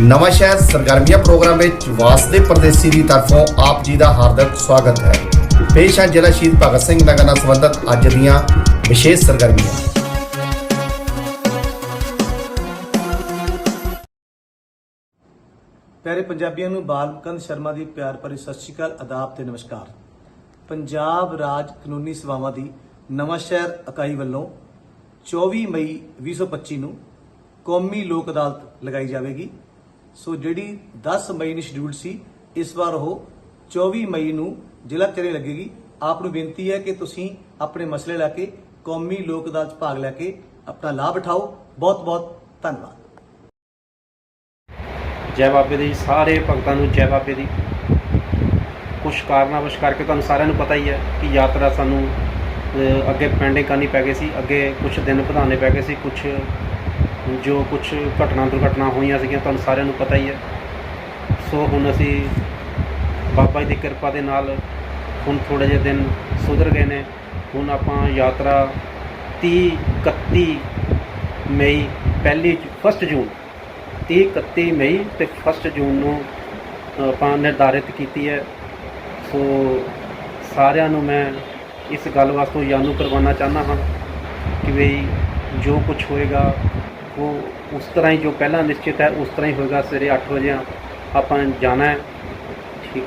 ਨਵਾਂ ਸ਼ਹਿਰ ਸਰਗਰਮੀਆਂ ਪ੍ਰੋਗਰਾਮ ਵਿੱਚ ਵਾਸਦੇ ਪਰਦੇਸੀ ਦੀ ਤਰਫੋਂ ਆਪ ਜੀ ਦਾ ਹਾਰਦਿਕ ਸਵਾਗਤ ਹੈ। ਪੇਸ਼ ਹੈ ਜ਼ਿਲ੍ਹਾ ਸ਼ਹੀਦ ਭਗਤ ਸਿੰਘ ਨਗਰ ਨਾਲ ਸੰਬੰਧਿਤ ਅੱਜ ਦੀਆਂ ਵਿਸ਼ੇਸ਼ ਸਰਗਰਮੀਆਂ। ਪਿਆਰੇ ਪੰਜਾਬੀਆਂ ਨੂੰ ਬਾਲਕੰਦ ਸ਼ਰਮਾ ਦੀ ਪਿਆਰ ਭਰੀ ਸਤਿ ਸ਼੍ਰੀ ਅਕਾਲ ਆਦਾਬ ਤੇ ਨਮਸਕਾਰ। ਪੰਜਾਬ ਰਾਜ ਕਾਨੂੰਨੀ ਸੇਵਾਵਾਂ ਦੀ ਨਵਾਂ ਸ਼ਹਿਰ ਇਕਾਈ ਵੱਲੋਂ 24 ਮਈ 2025 ਨੂੰ ਕੌਮੀ ਲੋਕ ਅਦਾਲਤ ਲਗਾਈ ਜਾਵੇਗੀ। ਸੋ ਜਿਹੜੀ 10 ਮਈ ਨੂੰ ਸ਼ਡਿਊਲ ਸੀ, ਇਸ ਵਾਰ ਉਹ 24 ਮਈ ਨੂੰ ਜ਼ਿਲ੍ਹਾ ਚਰੇ ਲੱਗੇਗੀ। ਆਪ ਨੂੰ ਬੇਨਤੀ ਹੈ ਕਿ ਤੁਸੀਂ ਆਪਣੇ ਮਸਲੇ ਲੈ ਕੇ, ਕੌਮੀ ਲੋਕ ਅਦਾਲਤ ਭਾਗ ਲੈ ਕੇ ਆਪਣਾ ਲਾਭ ਉਠਾਓ। ਬਹੁਤ ਬਹੁਤ ਧੰਨਵਾਦ। ਜੈ ਬਾਬੇ ਦੀ। ਸਾਰੇ ਭਗਤਾਂ ਨੂੰ ਜੈ ਬਾਬੇ ਦੀ। ਕੁਛ ਕਾਰਨਾਵਸ਼ ਕਰਕੇ ਤੁਹਾਨੂੰ ਸਾਰਿਆਂ ਨੂੰ ਪਤਾ ਹੀ ਹੈ ਕਿ ਯਾਤਰਾ ਸਾਨੂੰ ਅੱਗੇ ਪੈਂਡਿੰਗ ਕਰਨੀ ਪੈ ਗਈ ਸੀ। ਅੱਗੇ ਕੁਝ ਦਿਨ ਵਧਾਉਣੇ ਪੈ ਗਏ ਸੀ ਕੁਝ ਜੋ ਕੁਝ ਘਟਨਾ ਦੁਰਘਟਨਾ ਹੋਈਆਂ ਸੀਗੀਆਂ, ਤੁਹਾਨੂੰ ਸਾਰਿਆਂ ਨੂੰ ਪਤਾ ਹੀ ਹੈ। ਸੋ ਹੁਣ ਅਸੀਂ ਬਾਬਾ ਜੀ ਦੀ ਕਿਰਪਾ ਦੇ ਨਾਲ ਹੁਣ ਥੋੜੇ ਜਿਹੇ ਦਿਨ ਸੁਧਰ ਗਏ ਨੇ। ਹੁਣ ਆਪਾਂ ਯਾਤਰਾ 30 31 ਮਈ, ਪਹਿਲੀ 1 ਜੂਨ। 30 31 ਮਈ ਤੇ 1 ਜੂਨ ਨੂੰ ਆਪਾਂ ਨਿਰਧਾਰਿਤ ਕੀਤੀ ਹੈ। ਸੋ ਸਾਰਿਆਂ ਨੂੰ ਮੈਂ ਇਸ ਗੱਲ ਵਾਸਤੇ ਜਾਣੂ ਕਰਵਾਉਣਾ ਚਾਹੁੰਦਾ ਹਾਂ ਕਿ ਵੀ ਜੋ ਕੁਝ ਹੋਏਗਾ ਉਹ ਉਸ ਤਰ੍ਹਾਂ ਹੀ ਜੋ ਪਹਿਲਾਂ ਨਿਸ਼ਚਿਤ ਹੈ ਉਸ ਤਰ੍ਹਾਂ ਹੀ ਹੋਏਗਾ। ਸਵੇਰੇ 8 ਵਜੇ ਆਪਾਂ ਜਾਣਾ ਹੈ। ਠੀਕ।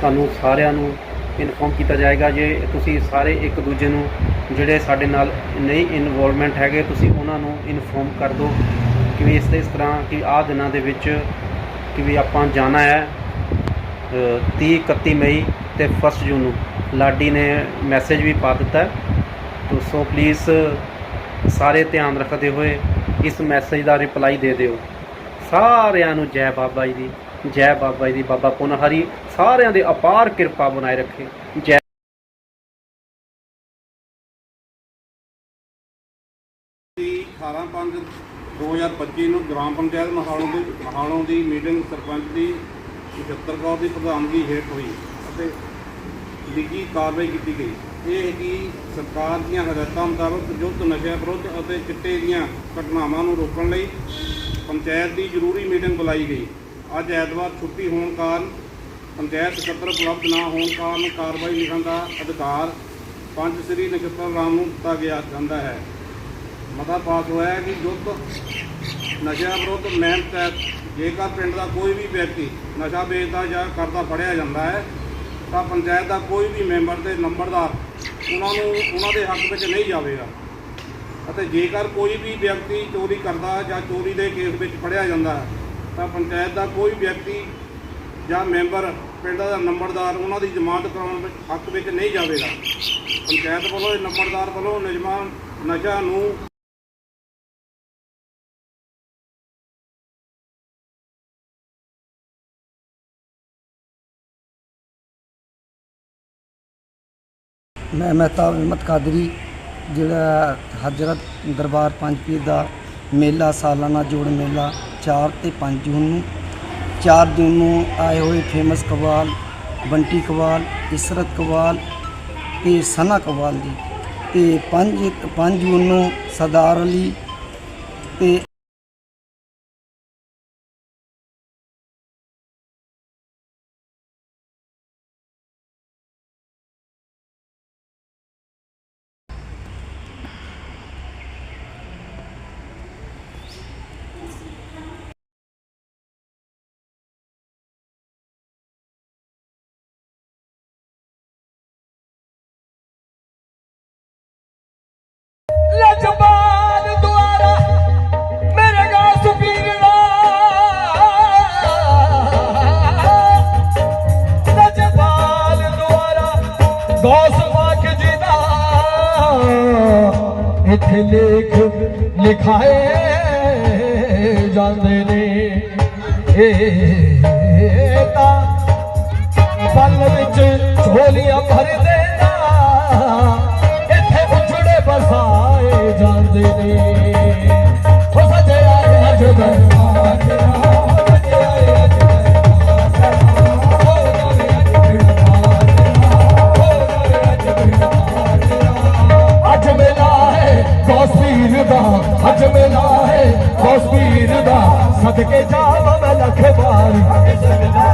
ਤੁਹਾਨੂੰ ਸਾਰਿਆਂ ਨੂੰ ਇਨਫੋਰਮ ਕੀਤਾ ਜਾਏਗਾ ਜੇ ਤੁਸੀਂ ਸਾਰੇ ਇੱਕ ਦੂਜੇ ਨੂੰ ਜਿਹੜੇ ਸਾਡੇ ਨਾਲ ਨਹੀਂ ਇਨਵੋਲਵਮੈਂਟ ਹੈਗੇ ਤੁਸੀਂ ਉਹਨਾਂ ਨੂੰ ਇਨਫੋਰਮ ਕਰ ਦਿਓ ਕਿ ਵੀ ਇਸ ਇਸ ਤਰ੍ਹਾਂ ਕਿ ਆਹ ਦਿਨਾਂ ਦੇ ਵਿੱਚ ਕਿ ਵੀ ਆਪਾਂ ਜਾਣਾ ਹੈ ਅ, 30 31 ਮਈ ਤੇ 1 ਜੂਨ ਨੂੰ। ਲਾਡੀ ਨੇ ਮੈਸੇਜ ਵੀ ਪਾ ਦਿੱਤਾ। ਤੋ ਸੋ ਪਲੀਜ਼ ਸਾਰੇ ਧਿਆਨ ਰੱਖਦੇ ਹੋਏ ਇਸ ਮੈਸੇਜ ਦਾ ਰਿਪਲਾਈ ਦੇ ਦਿਓ। ਸਾਰਿਆਂ ਨੂੰ ਜੈ ਬਾਬਾ ਜੀ ਦੀ, ਜੈ ਬਾਬਾ ਜੀ ਦੀ ਬਾਬਾ ਪੁਨਹਰੀ, ਸਾਰਿਆਂ ਦੇ ਅਪਾਰ ਕਿਰਪਾ ਬਣਾਏ ਰੱਖੇ। ਜੈ ਦੀ 18/5/2025 ਨੂੰ ਗ੍ਰਾਮ ਪੰਚਾਇਤ ਮਹਾਲੋਂ ਦੀ ਮਹਾਲੋਂ ਦੀ ਮੀਟਿੰਗ ਸਰਪੰਚ ਦੀ 75 ਕੌਰ ਦੀ ਪ੍ਰਧਾਨਗੀ ਹੇਠ ਹੋਈ ਅਤੇ ਲਿਖੀ ਕਾਰਵਾਈ ਕੀਤੀ ਗਈ। ਇਹ ਕਿ ਸਰਕਾਰ ਦੀਆਂ ਹਦਾਇਤਾਂ ਮੁਤਾਬਕ ਯੁੱਧ ਨਸ਼ਾ ਵਿਰੁੱਧ ਅਤੇ ਚਿੱਟੇ ਦੀਆਂ ਘਟਨਾਵਾਂ ਨੂੰ ਰੋਕਣ ਲਈ ਪੰਚਾਇਤ ਦੀ ਜ਼ਰੂਰੀ ਮੀਟਿੰਗ ਬੁਲਾਈ ਗਈ। ਅੱਜ ਐਤਵਾਰ ਛੁੱਟੀ ਹੋਣ ਕਾਰਨ ਪੰਚਾਇਤ ਸਕੱਤਰ ਉਪਲਬਧ ਨਾ ਹੋਣ ਕਾਰਨ ਕਾਰਵਾਈ ਲਿਖਣ ਦਾ ਅਧਿਕਾਰ ਪੰਜ ਸ੍ਰੀ ਨਛੱਤਰ ਰਾਮ ਨੂੰ ਦਿੱਤਾ ਗਿਆ, ਜਾਂਦਾ ਹੈ। ਮਤਾ ਪਾਸ ਹੋਇਆ ਹੈ ਕਿ ਯੁੱਧ ਨਸ਼ਾ ਵਿਰੁੱਧ ਮਹਿਮ ਤਹਿਤ ਜੇਕਰ ਪਿੰਡ ਦਾ ਕੋਈ ਵੀ ਵਿਅਕਤੀ ਨਸ਼ਾ ਵੇਚਦਾ ਜਾਂ ਕਰਦਾ ਫੜਿਆ ਜਾਂਦਾ ਹੈ, ਤਾਂ ਪੰਚਾਇਤ ਦਾ ਕੋਈ ਵੀ ਮੈਂਬਰ ਤੇ ਨੰਬਰਦਾਰ ਉਹਨਾਂ ਨੂੰ, ਉਹਨਾਂ ਦੇ ਹੱਕ ਵਿੱਚ ਨਹੀਂ ਜਾਵੇਗਾ। ਅਤੇ ਜੇਕਰ ਕੋਈ ਵੀ ਵਿਅਕਤੀ ਚੋਰੀ ਕਰਦਾ ਜਾਂ ਚੋਰੀ ਦੇ ਕੇਸ ਵਿੱਚ ਫੜਿਆ ਜਾਂਦਾ, ਤਾਂ ਪੰਚਾਇਤ ਦਾ ਕੋਈ ਵਿਅਕਤੀ ਜਾਂ ਮੈਂਬਰ ਪਿੰਡ ਦਾ ਨੰਬਰਦਾਰ ਉਹਨਾਂ ਦੀ ਜ਼ਮਾਨਤ ਕਰਾਉਣ ਵਿੱਚ ਹੱਕ ਵਿੱਚ ਨਹੀਂ ਜਾਵੇਗਾ। ਪੰਚਾਇਤ ਵੱਲੋਂ ਨੰਬਰਦਾਰ ਵੱਲੋਂ ਨਿਯਮਾਂ, ਨਸ਼ਾ ਨੂੰ ਮੈਂ ਮਹਿਤਾਬ ਅਹਿਮਦ ਕਾਦਰੀ, ਜਿਹੜਾ ਹਜ਼ਰਤ ਦਰਬਾਰ ਪੰਜ ਪੀਰ ਦਾ ਮੇਲਾ, ਸਾਲਾਨਾ ਜੋੜ ਮੇਲਾ 4 ਤੇ 5 ਜੂਨ ਨੂੰ 4 ਜੂਨ ਨੂੰ ਆਏ ਹੋਏ ਫੇਮਸ ਕਵਾਲ, ਬੰਟੀ ਕਵਾਲ, ਇਸਰਤ ਕਵਾਲ ਤੇ ਸਨਾ ਕਵਾਲ ਜੀ। ਤੇ 5 5 ਜੂਨ ਨੂੰ ਸਰਦਾਰ ਅਲੀ ਤੇ ਗੌਸ ਵਾਕ ਜੀ ਦਾ ਇੱਥੇ ਲੇਖ ਲਿਖਾਏ ਜਾਂਦੇ ਨੇ। ਇਹ ਤਾਂ ਪਲ ਵਿੱਚ ਝੋਲੀਆਂ ਭਰਦੇ ਨਾ ਇੱਥੇ ਉਛੜੇ ਬਸਾਏ ਜਾਂਦੇ ਨੇ। ਹੋ ਸਜਿਆ ਅੱਜ ਦਰਬਾਰ فت کي جا و ما لاکه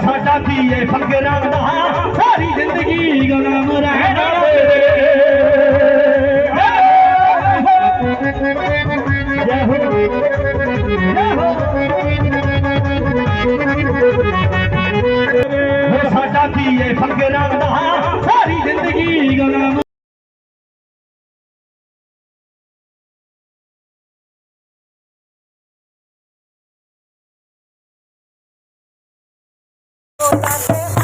ਸਾਡਾ ਕੀ ਏ ਫਕਰਾਂ ਦਾ ਸਾਰੀ ਜ਼ਿੰਦਗੀ ਗੁਲਾਮ ਰਹਿਣਾ ਜੈਕਾਰਾ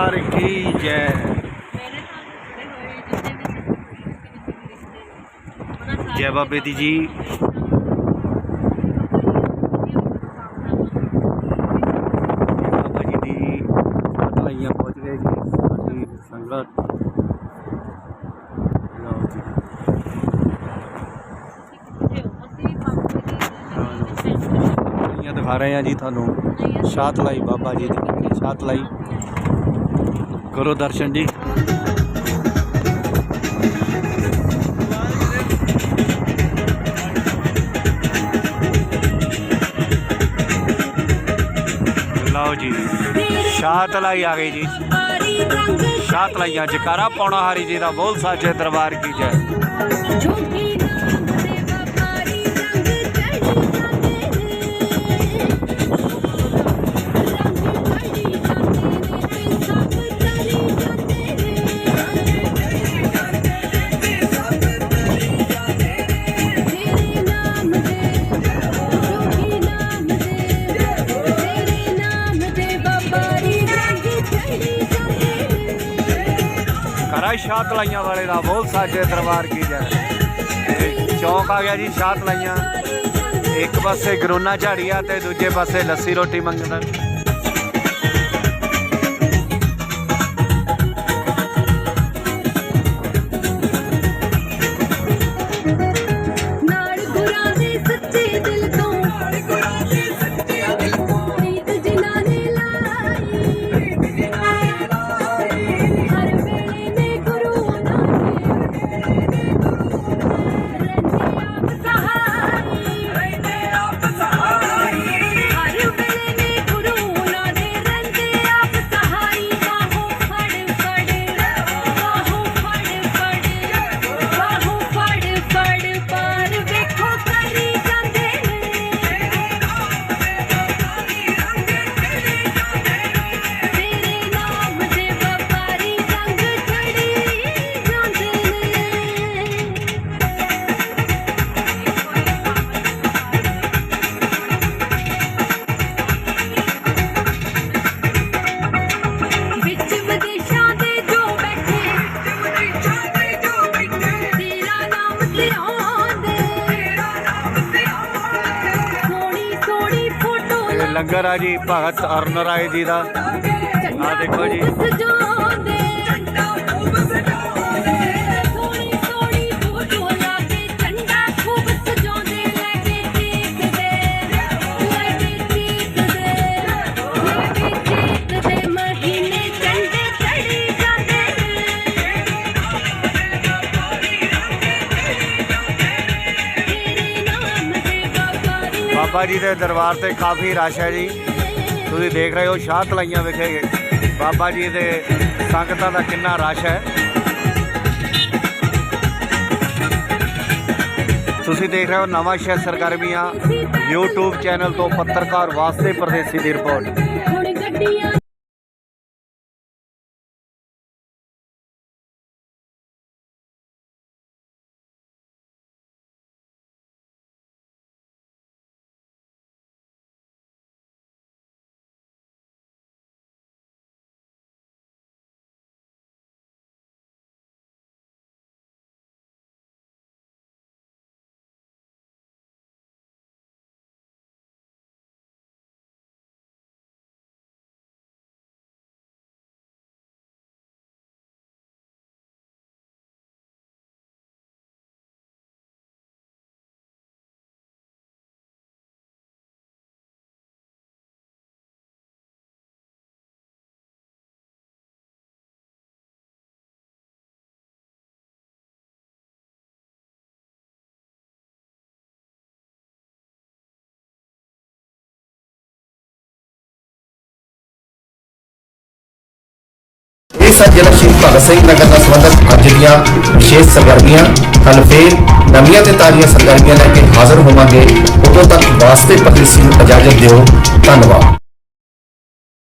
ਦਰਬਾਰ ਕੀ ਜੈ। ਜੈ ਬਾਬੇ ਦੀ ਜੀ। ਬਾਬਾ ਜੀ ਦੀ ਪਹੁੰਚ ਗਏ ਜੀ। ਸਾਡੀ ਸੰਗਤ। ਲਓ ਜੀ। ਦਿਖਾ ਰਹੇ ਹਾਂ ਜੀ ਤੁਹਾਨੂੰ। ਸ਼ਾਤਲਾਈ ਬਾਬਾ ਜੀ ਦੀ ਸ਼ਾਤਲਾਈ ਕਰੋ ਦਰਸ਼ਨ ਜੀ। ਲਓ ਜੀ, ਸ਼ਾਹ ਤਲਾਈ ਆ ਗਈ ਜੀ। ਸ਼ਾਤਲਾਈਆਂ ਜਕਾਰਾ ਪਾਉਣਾ ਹਰੀ ਜੀ ਦਾ ਬੋਲ ਸਾਚੇ ਦਰਬਾਰ ਕੀ ਜੈ ਕਰਾ ਸ਼ਾਹ ਤਲਾਈਆਂ ਵਾਲੇ ਦਾ ਬੋਲ ਸਾਜੇ ਦਰਬਾਰ ਕੀ ਜੈ ਚੌਂਕ ਆ ਗਿਆ ਜੀ ਸ਼ਾਹ ਤਲਾਈਆਂ ਇੱਕ ਪਾਸੇ ਗਰੋਨਾ ਝਾੜੀਆ ਤੇ ਦੂਜੇ ਪਾਸੇ ਲੱਸੀ ਰੋਟੀ ਮੰਗਦਾ ਫੋਟੋ ਇਹ ਲੰਗਰ ਆ ਜੀ ਭਗਤ ਅਰਨ ਰਾਏ ਜੀ ਬਾਬਾ ਜੀ ਦੇ ਦਰਬਾਰ ਤੇ ਕਾਫੀ ਰਸ਼ ਹੈ ਜੀ। ਤੁਸੀਂ ਦੇਖ ਰਹੇ ਹੋ ਸ਼ਾਹ ਤਲਾਈਆਂ ਵਿਖੇ ਬਾਬਾ ਜੀ ਦੇ ਸੰਗਤਾਂ ਦਾ ਕਿੰਨਾ ਰਸ਼ ਹੈ। ਤੁਸੀਂ ਦੇਖ ਰਹੇ ਹੋ ਨਵਾਂ ਸ਼ਹਿਰ ਸਰਗਰਮੀਆਂ YouTube ਚੈਨਲ ਤੋਂ ਪੱਤਰਕਾਰ ਵਾਸਤੇ ਪਰਦੇਸੀ ਦੀ ਰਿਪੋਰਟ। ਹੁਣ ਜ਼ਿਲ੍ਹਾ ਸ਼ਹੀਦ ਭਗਤ ਸਿੰਘ ਨਗਰ ਨਾਲ ਸੰਬੰਧਿਤ ਅੱਜ ਦੀਆਂ ਵਿਸ਼ੇਸ਼ ਸਰਗਰਮੀਆਂ ਕੱਲ ਫੇਰ ਨਵੀਆਂ ਤੇ ਤਾਜ਼ੀਆਂ ਸਰਗਰਮੀਆਂ ਲੈ ਕੇ ਹਾਜ਼ਰ ਹੋਵਾਂਗੇ। ਉਦੋਂ ਤੱਕ ਵਾਸਤੇ ਪਰਦੇਸੀ ਨੂੰ ਇਜਾਜ਼ਤ ਦਿਓ। ਧੰਨਵਾਦ।